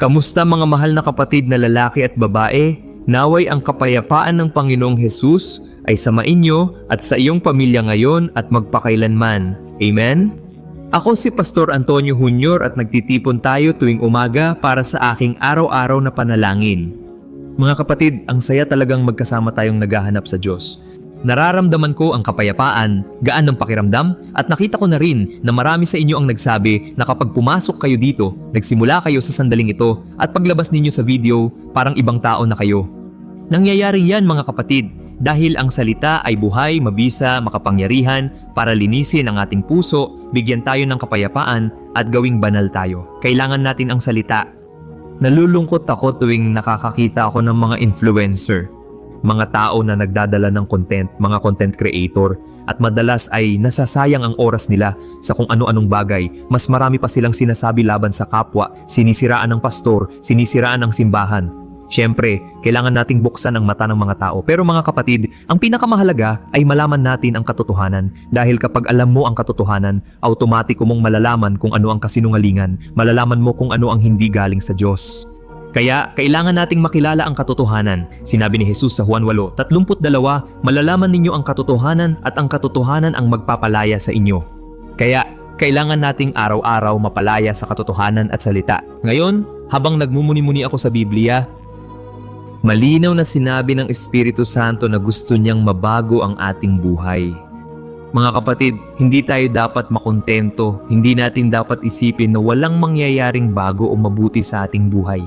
Kamusta mga mahal na kapatid na lalaki at babae? Naway ang kapayapaan ng Panginoong Hesus ay sa mainyo at sa iyong pamilya ngayon at magpakailanman. Amen? Ako si Pastor Antonio Junior at nagtitipon tayo tuwing umaga para sa aking araw-araw na panalangin. Mga kapatid, ang saya talagang magkasama tayong naghahanap sa Diyos. Nararamdaman ko ang kapayapaan, gaan ng pakiramdam, at nakita ko na rin na marami sa inyo ang nagsabi na kapag pumasok kayo dito, nagsimula kayo sa sandaling ito, at paglabas ninyo sa video, parang ibang tao na kayo. Nangyayari yan mga kapatid, dahil ang salita ay buhay, mabisa, makapangyarihan para linisin ang ating puso, bigyan tayo ng kapayapaan at gawing banal tayo. Kailangan natin ang salita. Nalulungkot ako tuwing nakakakita ako ng mga influencer mga tao na nagdadala ng content, mga content creator, at madalas ay nasasayang ang oras nila sa kung ano-anong bagay. Mas marami pa silang sinasabi laban sa kapwa, sinisiraan ng pastor, sinisiraan ng simbahan. Siyempre, kailangan nating buksan ang mata ng mga tao. Pero mga kapatid, ang pinakamahalaga ay malaman natin ang katotohanan. Dahil kapag alam mo ang katotohanan, automatiko mong malalaman kung ano ang kasinungalingan, malalaman mo kung ano ang hindi galing sa Diyos. Kaya kailangan nating makilala ang katotohanan. Sinabi ni Jesus sa Juan 8:32, malalaman ninyo ang katotohanan at ang katotohanan ang magpapalaya sa inyo. Kaya kailangan nating araw-araw mapalaya sa katotohanan at salita. Ngayon, habang nagmumuni-muni ako sa Biblia, malinaw na sinabi ng Espiritu Santo na gusto niyang mabago ang ating buhay. Mga kapatid, hindi tayo dapat makontento, hindi natin dapat isipin na walang mangyayaring bago o mabuti sa ating buhay.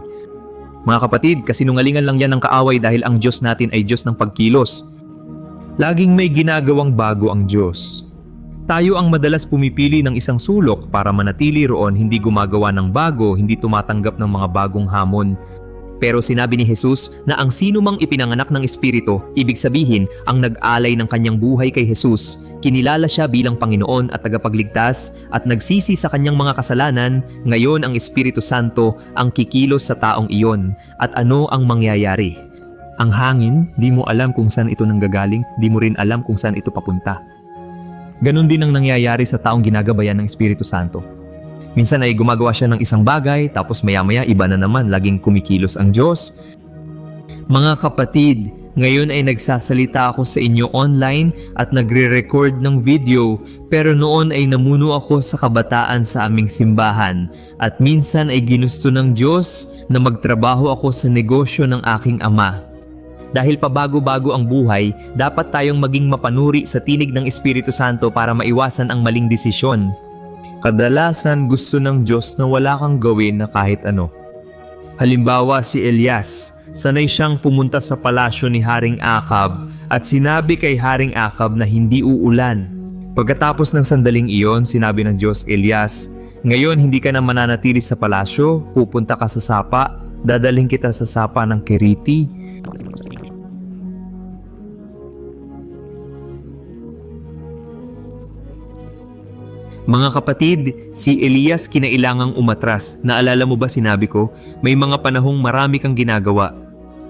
Mga kapatid, kasinungalingan lang yan ng kaaway dahil ang Diyos natin ay Diyos ng pagkilos. Laging may ginagawang bago ang Diyos. Tayo ang madalas pumipili ng isang sulok para manatili roon hindi gumagawa ng bago, hindi tumatanggap ng mga bagong hamon. Pero sinabi ni Jesus na ang sino mang ipinanganak ng Espiritu, ibig sabihin ang nag-alay ng kanyang buhay kay Jesus, kinilala siya bilang Panginoon at tagapagligtas at nagsisi sa kanyang mga kasalanan, ngayon ang Espiritu Santo ang kikilos sa taong iyon. At ano ang mangyayari? Ang hangin, di mo alam kung saan ito nanggagaling, di mo rin alam kung saan ito papunta. Ganon din ang nangyayari sa taong ginagabayan ng Espiritu Santo. Minsan ay gumagawa siya ng isang bagay, tapos maya-maya iba na naman, laging kumikilos ang Diyos. Mga kapatid, ngayon ay nagsasalita ako sa inyo online at nagre-record ng video, pero noon ay namuno ako sa kabataan sa aming simbahan at minsan ay ginusto ng Diyos na magtrabaho ako sa negosyo ng aking ama. Dahil pabago-bago ang buhay, dapat tayong maging mapanuri sa tinig ng Espiritu Santo para maiwasan ang maling desisyon. Kadalasan gusto ng Diyos na wala kang gawin na kahit ano. Halimbawa si Elias, sanay siyang pumunta sa palasyo ni Haring Akab at sinabi kay Haring Akab na hindi uulan. Pagkatapos ng sandaling iyon, sinabi ng Diyos, Elias, ngayon hindi ka na mananatili sa palasyo, pupunta ka sa sapa, dadaling kita sa sapa ng Keriti. Mga kapatid, si Elias kinailangang umatras. Naalala mo ba sinabi ko? May mga panahong marami kang ginagawa.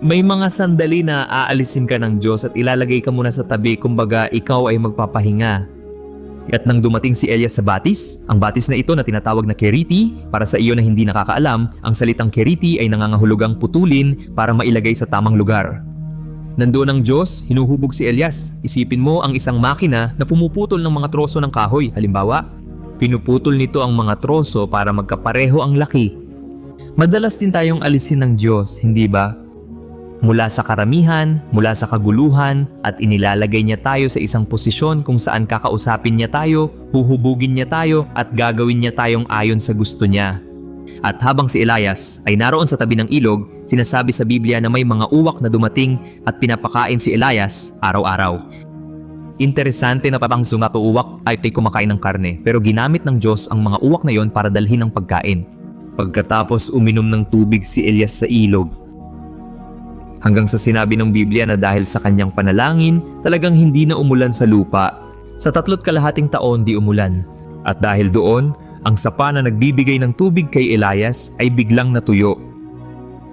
May mga sandali na aalisin ka ng Diyos at ilalagay ka muna sa tabi kumbaga ikaw ay magpapahinga. At nang dumating si Elias sa batis, ang batis na ito na tinatawag na keriti, para sa iyo na hindi nakakaalam, ang salitang keriti ay nangangahulugang putulin para mailagay sa tamang lugar. Nandoon ang Diyos, hinuhubog si Elias. Isipin mo ang isang makina na pumuputol ng mga troso ng kahoy. Halimbawa, pinuputol nito ang mga troso para magkapareho ang laki. Madalas din tayong alisin ng Diyos, hindi ba? Mula sa karamihan, mula sa kaguluhan, at inilalagay niya tayo sa isang posisyon kung saan kakausapin niya tayo, huhubugin niya tayo, at gagawin niya tayong ayon sa gusto niya. At habang si Elias ay naroon sa tabi ng ilog, sinasabi sa Biblia na may mga uwak na dumating at pinapakain si Elias araw-araw. Interesante na parang o uwak ay tay kumakain ng karne pero ginamit ng Diyos ang mga uwak na yon para dalhin ng pagkain. Pagkatapos uminom ng tubig si Elias sa ilog, hanggang sa sinabi ng Biblia na dahil sa kanyang panalangin, talagang hindi na umulan sa lupa. Sa tatlot kalahating taon di umulan. At dahil doon, ang sapa na nagbibigay ng tubig kay Elias ay biglang natuyo.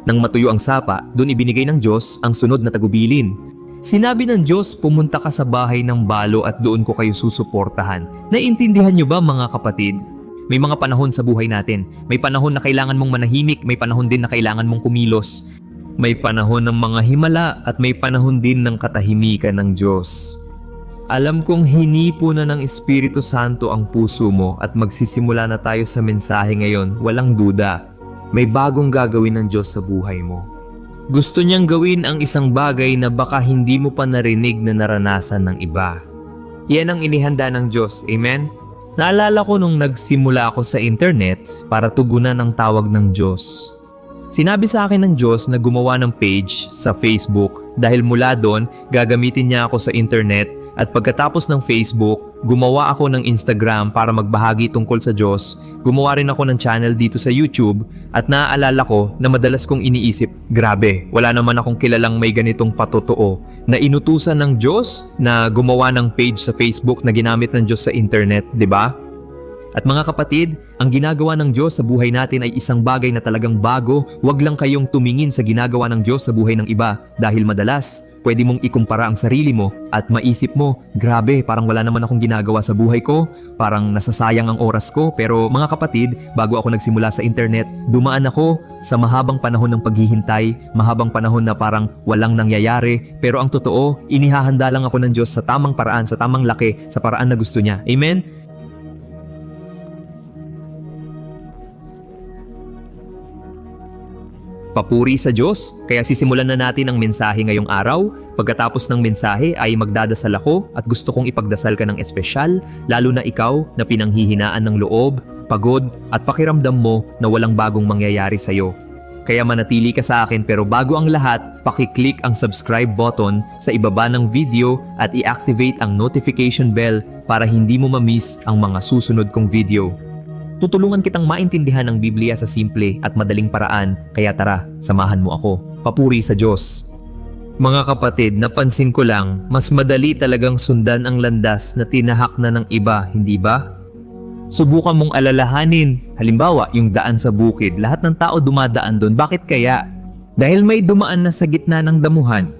Nang matuyo ang sapa, doon ibinigay ng Diyos ang sunod na tagubilin. Sinabi ng Diyos, pumunta ka sa bahay ng balo at doon ko kayo susuportahan. Naiintindihan niyo ba mga kapatid? May mga panahon sa buhay natin. May panahon na kailangan mong manahimik, may panahon din na kailangan mong kumilos. May panahon ng mga himala at may panahon din ng katahimikan ng Diyos. Alam kong hinipo na ng Espiritu Santo ang puso mo at magsisimula na tayo sa mensahe ngayon, walang duda. May bagong gagawin ng Diyos sa buhay mo. Gusto niyang gawin ang isang bagay na baka hindi mo pa narinig na naranasan ng iba. Yan ang inihanda ng Diyos, amen? Naalala ko nung nagsimula ako sa internet para tugunan ang tawag ng Diyos. Sinabi sa akin ng Diyos na gumawa ng page sa Facebook dahil mula doon gagamitin niya ako sa internet at pagkatapos ng Facebook, gumawa ako ng Instagram para magbahagi tungkol sa Diyos. Gumawa rin ako ng channel dito sa YouTube at naaalala ko na madalas kong iniisip, grabe, wala naman akong kilalang may ganitong patotoo na inutusan ng Diyos na gumawa ng page sa Facebook na ginamit ng Diyos sa internet, di ba? At mga kapatid, ang ginagawa ng Diyos sa buhay natin ay isang bagay na talagang bago. Huwag lang kayong tumingin sa ginagawa ng Diyos sa buhay ng iba dahil madalas pwede mong ikumpara ang sarili mo at maisip mo, grabe, parang wala naman akong ginagawa sa buhay ko, parang nasasayang ang oras ko. Pero mga kapatid, bago ako nagsimula sa internet, dumaan ako sa mahabang panahon ng paghihintay, mahabang panahon na parang walang nangyayari. Pero ang totoo, inihahanda lang ako ng Diyos sa tamang paraan, sa tamang laki, sa paraan na gusto niya. Amen? Papuri sa Diyos, kaya sisimulan na natin ang mensahe ngayong araw. Pagkatapos ng mensahe ay magdadasal ako at gusto kong ipagdasal ka ng espesyal, lalo na ikaw na pinanghihinaan ng loob, pagod at pakiramdam mo na walang bagong mangyayari sa iyo. Kaya manatili ka sa akin pero bago ang lahat, pakiclick ang subscribe button sa ibaba ng video at i-activate ang notification bell para hindi mo ma-miss ang mga susunod kong video. Tutulungan kitang maintindihan ang Biblia sa simple at madaling paraan, kaya tara, samahan mo ako. Papuri sa Diyos. Mga kapatid, napansin ko lang, mas madali talagang sundan ang landas na tinahak na ng iba, hindi ba? Subukan mong alalahanin, halimbawa yung daan sa bukid, lahat ng tao dumadaan doon, bakit kaya? Dahil may dumaan na sa gitna ng damuhan.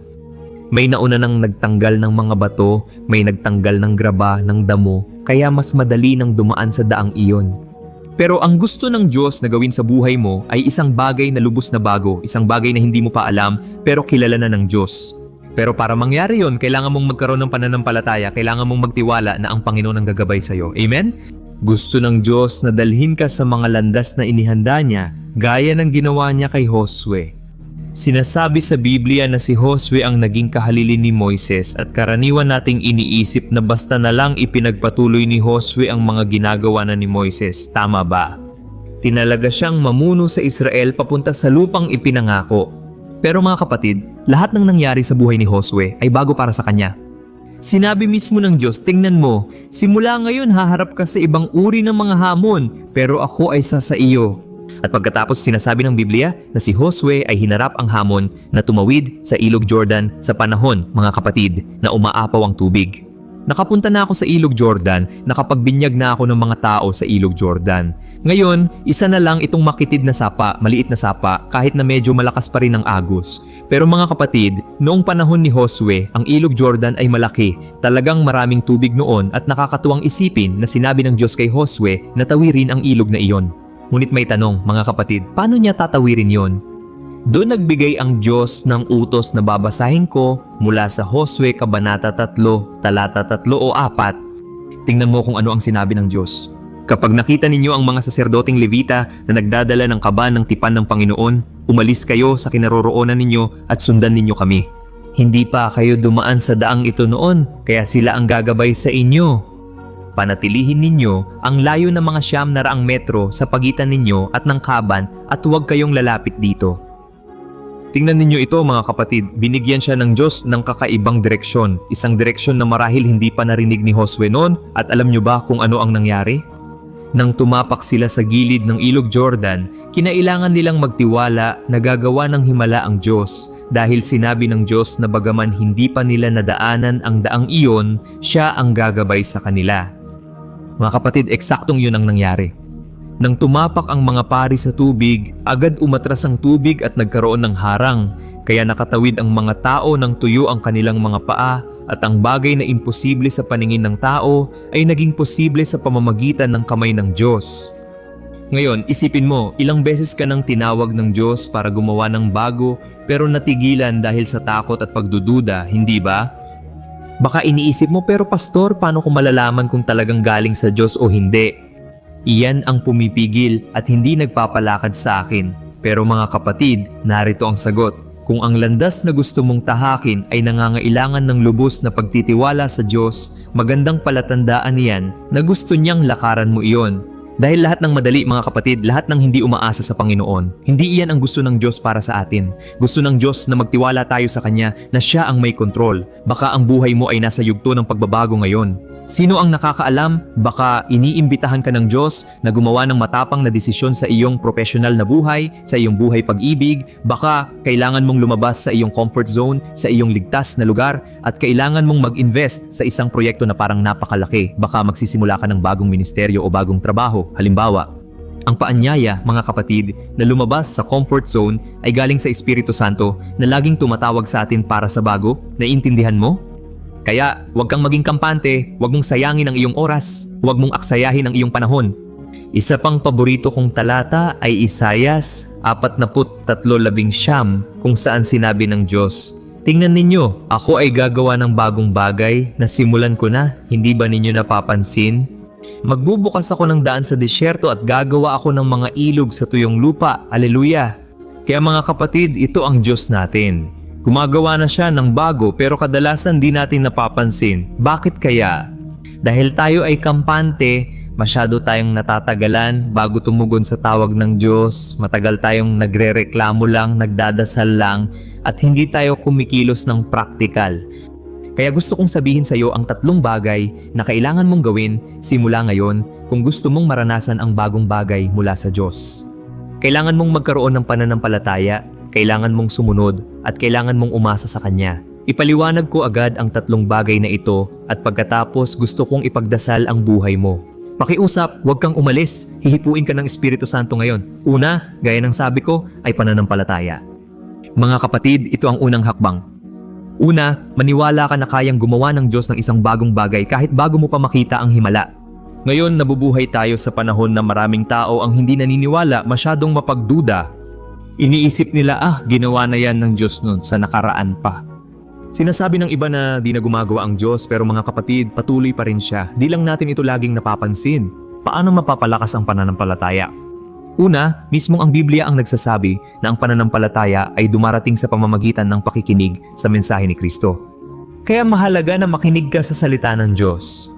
May nauna nang nagtanggal ng mga bato, may nagtanggal ng graba, ng damo, kaya mas madali nang dumaan sa daang iyon. Pero ang gusto ng Diyos na gawin sa buhay mo ay isang bagay na lubos na bago, isang bagay na hindi mo pa alam pero kilala na ng Diyos. Pero para mangyari yon, kailangan mong magkaroon ng pananampalataya, kailangan mong magtiwala na ang Panginoon ang gagabay sa iyo. Amen? Gusto ng Diyos na dalhin ka sa mga landas na inihanda niya, gaya ng ginawa niya kay Josue. Sinasabi sa Biblia na si Josue ang naging kahalili ni Moises at karaniwan nating iniisip na basta na lang ipinagpatuloy ni Josue ang mga ginagawa na ni Moises. Tama ba? Tinalaga siyang mamuno sa Israel papunta sa lupang ipinangako. Pero mga kapatid, lahat ng nangyari sa buhay ni Josue ay bago para sa kanya. Sinabi mismo ng Diyos, tingnan mo, simula ngayon haharap ka sa ibang uri ng mga hamon, pero ako ay sa sa iyo. At pagkatapos sinasabi ng Biblia na si Josue ay hinarap ang hamon na tumawid sa ilog Jordan sa panahon, mga kapatid, na umaapaw ang tubig. Nakapunta na ako sa ilog Jordan, nakapagbinyag na ako ng mga tao sa ilog Jordan. Ngayon, isa na lang itong makitid na sapa, maliit na sapa, kahit na medyo malakas pa rin ang agos. Pero mga kapatid, noong panahon ni Josue, ang ilog Jordan ay malaki. Talagang maraming tubig noon at nakakatuwang isipin na sinabi ng Diyos kay Josue na tawirin ang ilog na iyon. Ngunit may tanong, mga kapatid, paano niya tatawirin yon? Doon nagbigay ang Diyos ng utos na babasahin ko mula sa Josue Kabanata 3, talata 3 o 4. Tingnan mo kung ano ang sinabi ng Diyos. Kapag nakita ninyo ang mga saserdoting levita na nagdadala ng kaban ng tipan ng Panginoon, umalis kayo sa kinaroroonan ninyo at sundan ninyo kami. Hindi pa kayo dumaan sa daang ito noon, kaya sila ang gagabay sa inyo. Panatilihin ninyo ang layo ng mga siyam na raang metro sa pagitan ninyo at ng kaban at huwag kayong lalapit dito. Tingnan ninyo ito mga kapatid, binigyan siya ng Diyos ng kakaibang direksyon. Isang direksyon na marahil hindi pa narinig ni Josue noon at alam nyo ba kung ano ang nangyari? Nang tumapak sila sa gilid ng ilog Jordan, kinailangan nilang magtiwala na gagawa ng himala ang Diyos dahil sinabi ng Diyos na bagaman hindi pa nila nadaanan ang daang iyon, siya ang gagabay sa kanila. Mga kapatid, eksaktong yun ang nangyari. Nang tumapak ang mga pari sa tubig, agad umatras ang tubig at nagkaroon ng harang, kaya nakatawid ang mga tao ng tuyo ang kanilang mga paa at ang bagay na imposible sa paningin ng tao ay naging posible sa pamamagitan ng kamay ng Diyos. Ngayon, isipin mo, ilang beses ka nang tinawag ng Diyos para gumawa ng bago pero natigilan dahil sa takot at pagdududa, hindi ba? Baka iniisip mo, pero pastor, paano ko malalaman kung talagang galing sa Diyos o hindi? Iyan ang pumipigil at hindi nagpapalakad sa akin. Pero mga kapatid, narito ang sagot. Kung ang landas na gusto mong tahakin ay nangangailangan ng lubos na pagtitiwala sa Diyos, magandang palatandaan niyan na gusto niyang lakaran mo iyon. Dahil lahat ng madali mga kapatid, lahat ng hindi umaasa sa Panginoon, hindi iyan ang gusto ng Diyos para sa atin. Gusto ng Diyos na magtiwala tayo sa Kanya na Siya ang may kontrol. Baka ang buhay mo ay nasa yugto ng pagbabago ngayon. Sino ang nakakaalam? Baka iniimbitahan ka ng Diyos na gumawa ng matapang na desisyon sa iyong professional na buhay, sa iyong buhay pag-ibig. Baka kailangan mong lumabas sa iyong comfort zone, sa iyong ligtas na lugar, at kailangan mong mag-invest sa isang proyekto na parang napakalaki. Baka magsisimula ka ng bagong ministeryo o bagong trabaho. Halimbawa, ang paanyaya, mga kapatid, na lumabas sa comfort zone ay galing sa Espiritu Santo na laging tumatawag sa atin para sa bago. Naiintindihan mo? Kaya, huwag kang maging kampante, huwag mong sayangin ang iyong oras, huwag mong aksayahin ang iyong panahon. Isa pang paborito kong talata ay Isayas 43:11 kung saan sinabi ng Diyos, Tingnan ninyo, ako ay gagawa ng bagong bagay na simulan ko na, hindi ba ninyo napapansin? Magbubukas ako ng daan sa disyerto at gagawa ako ng mga ilog sa tuyong lupa. Aleluya! Kaya mga kapatid, ito ang Diyos natin. Gumagawa na siya ng bago pero kadalasan di natin napapansin. Bakit kaya? Dahil tayo ay kampante, masyado tayong natatagalan bago tumugon sa tawag ng Diyos, matagal tayong nagrereklamo lang, nagdadasal lang, at hindi tayo kumikilos ng praktikal. Kaya gusto kong sabihin sa iyo ang tatlong bagay na kailangan mong gawin simula ngayon kung gusto mong maranasan ang bagong bagay mula sa Diyos. Kailangan mong magkaroon ng pananampalataya, kailangan mong sumunod, at kailangan mong umasa sa Kanya. Ipaliwanag ko agad ang tatlong bagay na ito at pagkatapos gusto kong ipagdasal ang buhay mo. Pakiusap, huwag kang umalis. Hihipuin ka ng Espiritu Santo ngayon. Una, gaya ng sabi ko, ay pananampalataya. Mga kapatid, ito ang unang hakbang. Una, maniwala ka na kayang gumawa ng Diyos ng isang bagong bagay kahit bago mo pa makita ang himala. Ngayon, nabubuhay tayo sa panahon na maraming tao ang hindi naniniwala masyadong mapagduda. Iniisip nila, ah, ginawa na yan ng Diyos nun sa nakaraan pa. Sinasabi ng iba na di na gumagawa ang Diyos pero mga kapatid, patuloy pa rin siya. Di lang natin ito laging napapansin. Paano mapapalakas ang pananampalataya? Una, mismong ang Biblia ang nagsasabi na ang pananampalataya ay dumarating sa pamamagitan ng pakikinig sa mensahe ni Kristo. Kaya mahalaga na makinig ka sa salita ng Diyos.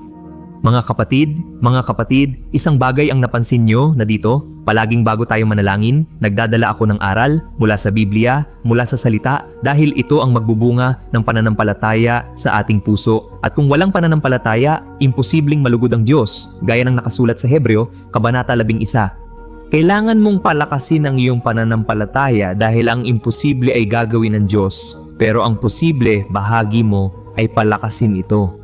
Mga kapatid, mga kapatid, isang bagay ang napansin nyo na dito, palaging bago tayo manalangin, nagdadala ako ng aral mula sa Biblia, mula sa salita, dahil ito ang magbubunga ng pananampalataya sa ating puso. At kung walang pananampalataya, imposibleng malugod ang Diyos, gaya ng nakasulat sa Hebreo, Kabanata 11. Kailangan mong palakasin ang iyong pananampalataya dahil ang imposible ay gagawin ng Diyos, pero ang posible, bahagi mo, ay palakasin ito.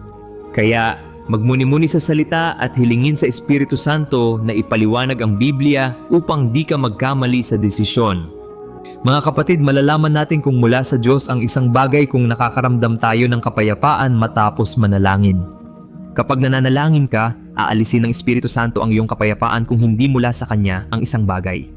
Kaya magmuni-muni sa salita at hilingin sa Espiritu Santo na ipaliwanag ang Biblia upang di ka magkamali sa desisyon. Mga kapatid, malalaman natin kung mula sa Diyos ang isang bagay kung nakakaramdam tayo ng kapayapaan matapos manalangin. Kapag nananalangin ka, aalisin ng Espiritu Santo ang iyong kapayapaan kung hindi mula sa Kanya ang isang bagay.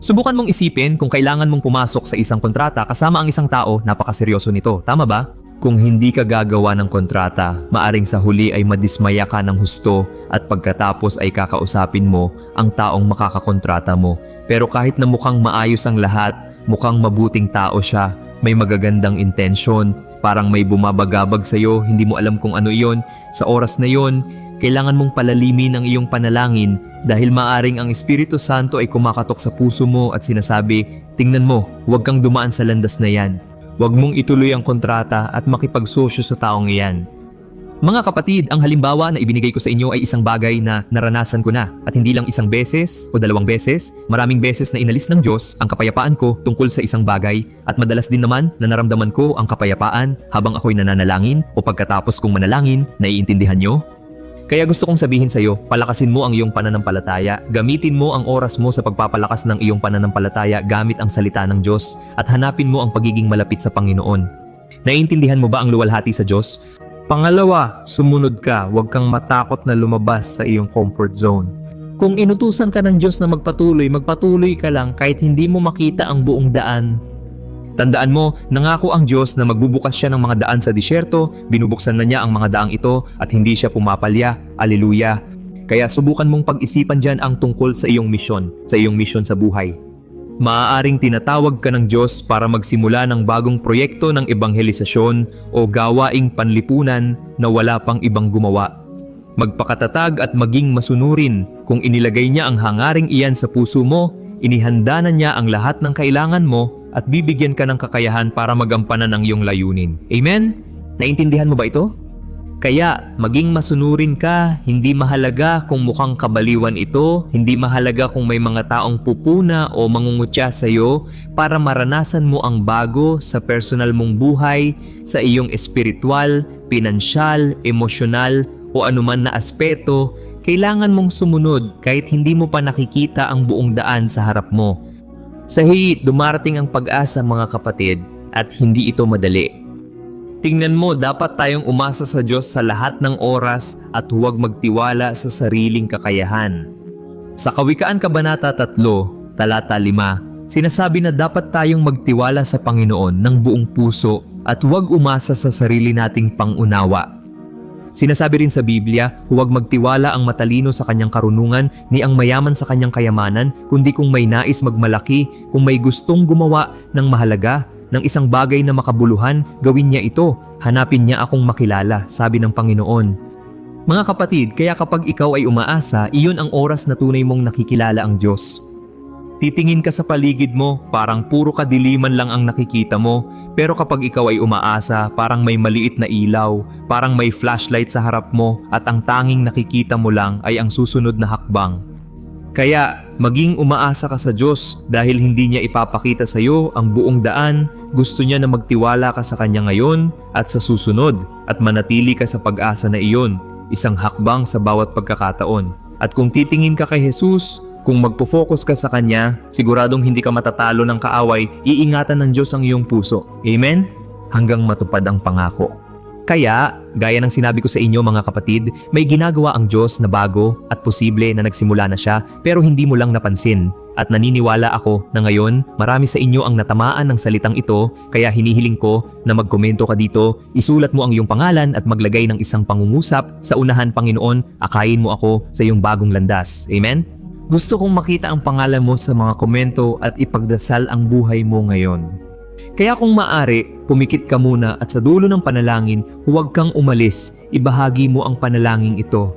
Subukan mong isipin kung kailangan mong pumasok sa isang kontrata kasama ang isang tao, napakaseryoso nito. Tama ba? Kung hindi ka gagawa ng kontrata, maaring sa huli ay madismaya ka ng husto at pagkatapos ay kakausapin mo ang taong makakakontrata mo. Pero kahit na mukhang maayos ang lahat, mukhang mabuting tao siya, may magagandang intensyon, parang may bumabagabag sa'yo, hindi mo alam kung ano iyon, sa oras na iyon, kailangan mong palalimin ang iyong panalangin dahil maaring ang Espiritu Santo ay kumakatok sa puso mo at sinasabi, tingnan mo, huwag kang dumaan sa landas na yan. Huwag mong ituloy ang kontrata at makipagsosyo sa taong iyan. Mga kapatid, ang halimbawa na ibinigay ko sa inyo ay isang bagay na naranasan ko na at hindi lang isang beses o dalawang beses, maraming beses na inalis ng Diyos ang kapayapaan ko tungkol sa isang bagay at madalas din naman na naramdaman ko ang kapayapaan habang ako'y nananalangin o pagkatapos kong manalangin, naiintindihan nyo? Kaya gusto kong sabihin sa iyo, palakasin mo ang iyong pananampalataya, gamitin mo ang oras mo sa pagpapalakas ng iyong pananampalataya gamit ang salita ng Diyos at hanapin mo ang pagiging malapit sa Panginoon. Naiintindihan mo ba ang luwalhati sa Diyos? Pangalawa, sumunod ka, huwag kang matakot na lumabas sa iyong comfort zone. Kung inutusan ka ng Diyos na magpatuloy, magpatuloy ka lang kahit hindi mo makita ang buong daan. Tandaan mo, nangako ang Diyos na magbubukas siya ng mga daan sa disyerto, binubuksan na niya ang mga daang ito at hindi siya pumapalya. Aleluya. Kaya subukan mong pag-isipan dyan ang tungkol sa iyong misyon, sa iyong misyon sa buhay. Maaaring tinatawag ka ng Diyos para magsimula ng bagong proyekto ng ebanghelisasyon o gawaing panlipunan na wala pang ibang gumawa. Magpakatatag at maging masunurin kung inilagay niya ang hangaring iyan sa puso mo, inihanda na niya ang lahat ng kailangan mo at bibigyan ka ng kakayahan para magampanan ang iyong layunin. Amen? Naintindihan mo ba ito? Kaya, maging masunurin ka, hindi mahalaga kung mukhang kabaliwan ito, hindi mahalaga kung may mga taong pupuna o mangungutya sa iyo para maranasan mo ang bago sa personal mong buhay, sa iyong espiritual, pinansyal, emosyonal o anuman na aspeto, kailangan mong sumunod kahit hindi mo pa nakikita ang buong daan sa harap mo. Sa hiyit, dumarating ang pag-asa mga kapatid at hindi ito madali. Tingnan mo, dapat tayong umasa sa Diyos sa lahat ng oras at huwag magtiwala sa sariling kakayahan. Sa Kawikaan Kabanata 3, Talata 5, sinasabi na dapat tayong magtiwala sa Panginoon ng buong puso at huwag umasa sa sarili nating pangunawa. Sinasabi rin sa Biblia, huwag magtiwala ang matalino sa kanyang karunungan ni ang mayaman sa kanyang kayamanan, kundi kung may nais magmalaki, kung may gustong gumawa ng mahalaga, ng isang bagay na makabuluhan, gawin niya ito. Hanapin niya akong makilala, sabi ng Panginoon. Mga kapatid, kaya kapag ikaw ay umaasa, iyon ang oras na tunay mong nakikilala ang Diyos. Titingin ka sa paligid mo, parang puro kadiliman lang ang nakikita mo, pero kapag ikaw ay umaasa, parang may maliit na ilaw, parang may flashlight sa harap mo at ang tanging nakikita mo lang ay ang susunod na hakbang. Kaya maging umaasa ka sa Diyos dahil hindi niya ipapakita sa iyo ang buong daan, gusto niya na magtiwala ka sa Kanya ngayon at sa susunod at manatili ka sa pag-asa na iyon, isang hakbang sa bawat pagkakataon. At kung titingin ka kay Jesus, kung magpo-focus ka sa Kanya, siguradong hindi ka matatalo ng kaaway, iingatan ng Diyos ang iyong puso. Amen? Hanggang matupad ang pangako. Kaya, gaya ng sinabi ko sa inyo mga kapatid, may ginagawa ang Diyos na bago at posible na nagsimula na siya pero hindi mo lang napansin. At naniniwala ako na ngayon marami sa inyo ang natamaan ng salitang ito kaya hinihiling ko na magkomento ka dito, isulat mo ang iyong pangalan at maglagay ng isang pangungusap sa unahan Panginoon, akayin mo ako sa iyong bagong landas. Amen? Gusto kong makita ang pangalan mo sa mga komento at ipagdasal ang buhay mo ngayon. Kaya kung maari, pumikit ka muna at sa dulo ng panalangin, huwag kang umalis, ibahagi mo ang panalangin ito.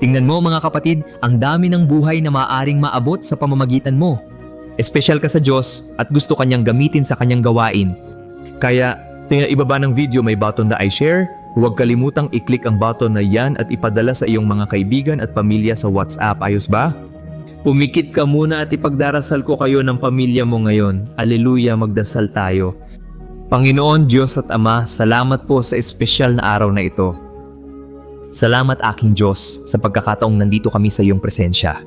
Tingnan mo mga kapatid, ang dami ng buhay na maaring maabot sa pamamagitan mo. Espesyal ka sa Diyos at gusto kanyang gamitin sa kanyang gawain. Kaya, tingnan ibaba ng video may button na I share, huwag kalimutang i-click ang button na yan at ipadala sa iyong mga kaibigan at pamilya sa WhatsApp. Ayos ba? Pumikit ka muna at ipagdarasal ko kayo ng pamilya mo ngayon. Aleluya, magdasal tayo. Panginoon Diyos at Ama, salamat po sa espesyal na araw na ito. Salamat aking Diyos sa pagkakataong nandito kami sa iyong presensya.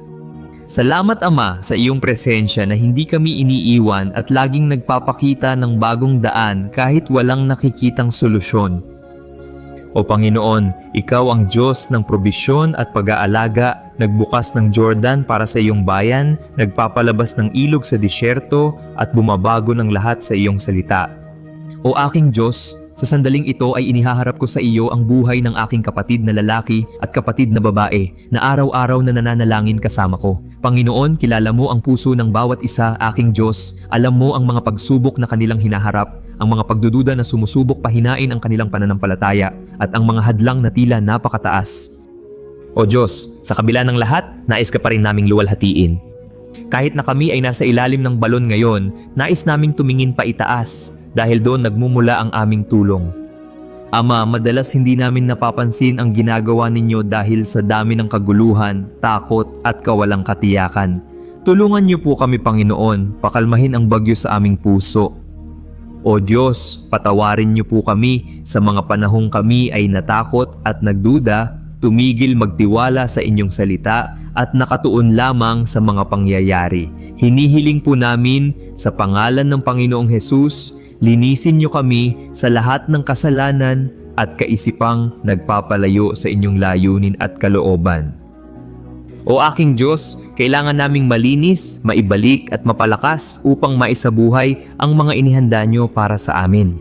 Salamat Ama sa iyong presensya na hindi kami iniiwan at laging nagpapakita ng bagong daan kahit walang nakikitang solusyon. O Panginoon, Ikaw ang Diyos ng probisyon at pag-aalaga, nagbukas ng Jordan para sa iyong bayan, nagpapalabas ng ilog sa disyerto at bumabago ng lahat sa iyong salita. O aking Diyos, sa sandaling ito ay inihaharap ko sa iyo ang buhay ng aking kapatid na lalaki at kapatid na babae na araw-araw na nananalangin kasama ko. Panginoon, kilala mo ang puso ng bawat isa, aking Diyos. Alam mo ang mga pagsubok na kanilang hinaharap, ang mga pagdududa na sumusubok pahinain ang kanilang pananampalataya, at ang mga hadlang na tila napakataas. O Diyos, sa kabila ng lahat, nais ka pa rin naming luwalhatiin. Kahit na kami ay nasa ilalim ng balon ngayon, nais naming tumingin pa itaas dahil doon nagmumula ang aming tulong. Ama, madalas hindi namin napapansin ang ginagawa ninyo dahil sa dami ng kaguluhan, takot at kawalang katiyakan. Tulungan niyo po kami Panginoon, pakalmahin ang bagyo sa aming puso. O Diyos, patawarin niyo po kami sa mga panahong kami ay natakot at nagduda, tumigil magtiwala sa inyong salita at nakatuon lamang sa mga pangyayari. Hinihiling po namin sa pangalan ng Panginoong Hesus, linisin niyo kami sa lahat ng kasalanan, at kaisipang nagpapalayo sa inyong layunin at kalooban. O aking Diyos, kailangan naming malinis, maibalik at mapalakas upang maisabuhay ang mga inihanda nyo para sa amin.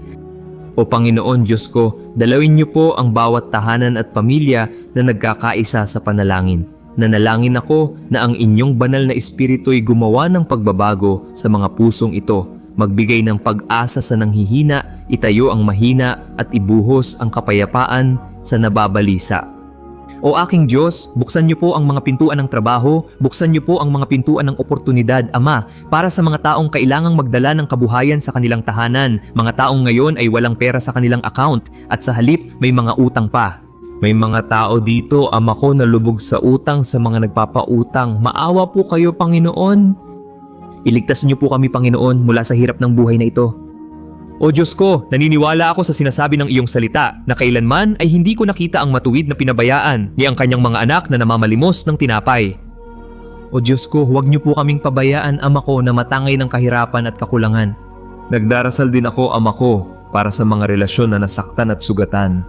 O Panginoon Diyos ko, dalawin niyo po ang bawat tahanan at pamilya na nagkakaisa sa panalangin. Nanalangin ako na ang inyong banal na espiritu'y gumawa ng pagbabago sa mga pusong ito, magbigay ng pag-asa sa nanghihina, itayo ang mahina at ibuhos ang kapayapaan sa nababalisa. O aking Diyos, buksan niyo po ang mga pintuan ng trabaho, buksan niyo po ang mga pintuan ng oportunidad, Ama, para sa mga taong kailangang magdala ng kabuhayan sa kanilang tahanan, mga taong ngayon ay walang pera sa kanilang account at sa halip may mga utang pa. May mga tao dito, Ama ko, na lubog sa utang sa mga nagpapautang. Maawa po kayo, Panginoon. Iligtas niyo po kami, Panginoon, mula sa hirap ng buhay na ito. O Diyos ko, naniniwala ako sa sinasabi ng iyong salita na kailanman ay hindi ko nakita ang matuwid na pinabayaan ni ang kanyang mga anak na namamalimos ng tinapay. O Diyos ko, huwag niyo po kaming pabayaan, Ama ko, na matangay ng kahirapan at kakulangan. Nagdarasal din ako, Ama ko, para sa mga relasyon na nasaktan at sugatan.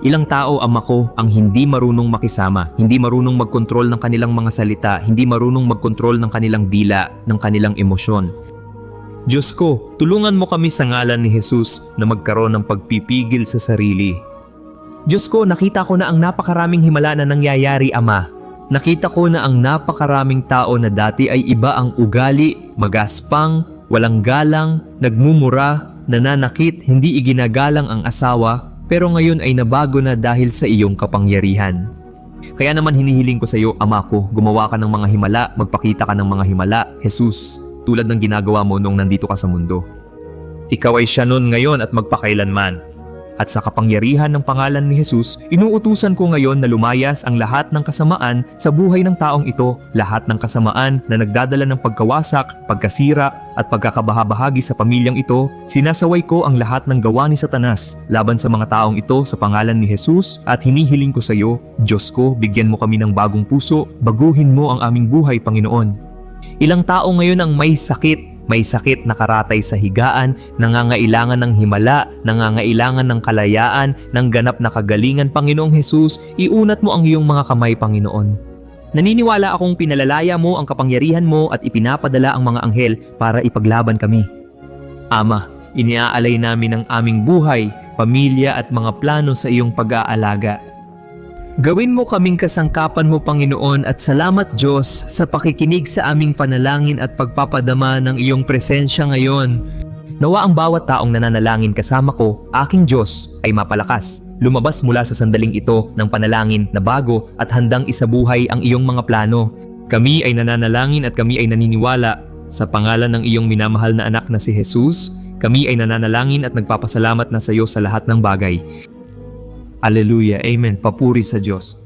Ilang tao, Ama ko, ang hindi marunong makisama, hindi marunong magkontrol ng kanilang mga salita, hindi marunong magkontrol ng kanilang dila, ng kanilang emosyon. Diyos ko, tulungan mo kami sa ngalan ni Jesus na magkaroon ng pagpipigil sa sarili. Diyos ko, nakita ko na ang napakaraming himala na nangyayari, Ama. Nakita ko na ang napakaraming tao na dati ay iba ang ugali, magaspang, walang galang, nagmumura, nananakit, hindi iginagalang ang asawa, pero ngayon ay nabago na dahil sa iyong kapangyarihan. Kaya naman hinihiling ko sa iyo, Ama ko, gumawa ka ng mga himala, magpakita ka ng mga himala, Jesus, tulad ng ginagawa mo nung nandito ka sa mundo. Ikaw ay siya noon ngayon at magpakailanman. At sa kapangyarihan ng pangalan ni Jesus, inuutusan ko ngayon na lumayas ang lahat ng kasamaan sa buhay ng taong ito, lahat ng kasamaan na nagdadala ng pagkawasak, pagkasira, at pagkakabahabahagi sa pamilyang ito, sinasaway ko ang lahat ng gawa ni Satanas laban sa mga taong ito sa pangalan ni Jesus at hinihiling ko sa iyo, Diyos ko, bigyan mo kami ng bagong puso, baguhin mo ang aming buhay, Panginoon. Ilang tao ngayon ang may sakit, may sakit na karatay sa higaan, nangangailangan ng himala, nangangailangan ng kalayaan, ng ganap na kagalingan, Panginoong Jesus, iunat mo ang iyong mga kamay, Panginoon. Naniniwala akong pinalalaya mo ang kapangyarihan mo at ipinapadala ang mga anghel para ipaglaban kami. Ama, iniaalay namin ang aming buhay, pamilya at mga plano sa iyong pag-aalaga. Gawin mo kaming kasangkapan mo Panginoon at salamat Diyos sa pakikinig sa aming panalangin at pagpapadama ng iyong presensya ngayon. Nawa ang bawat taong nananalangin kasama ko, aking Diyos, ay mapalakas. Lumabas mula sa sandaling ito ng panalangin na bago at handang isabuhay ang iyong mga plano. Kami ay nananalangin at kami ay naniniwala sa pangalan ng iyong minamahal na anak na si Jesus. Kami ay nananalangin at nagpapasalamat na sa iyo sa lahat ng bagay. Alleluia. Amen. Papuri sa Diyos.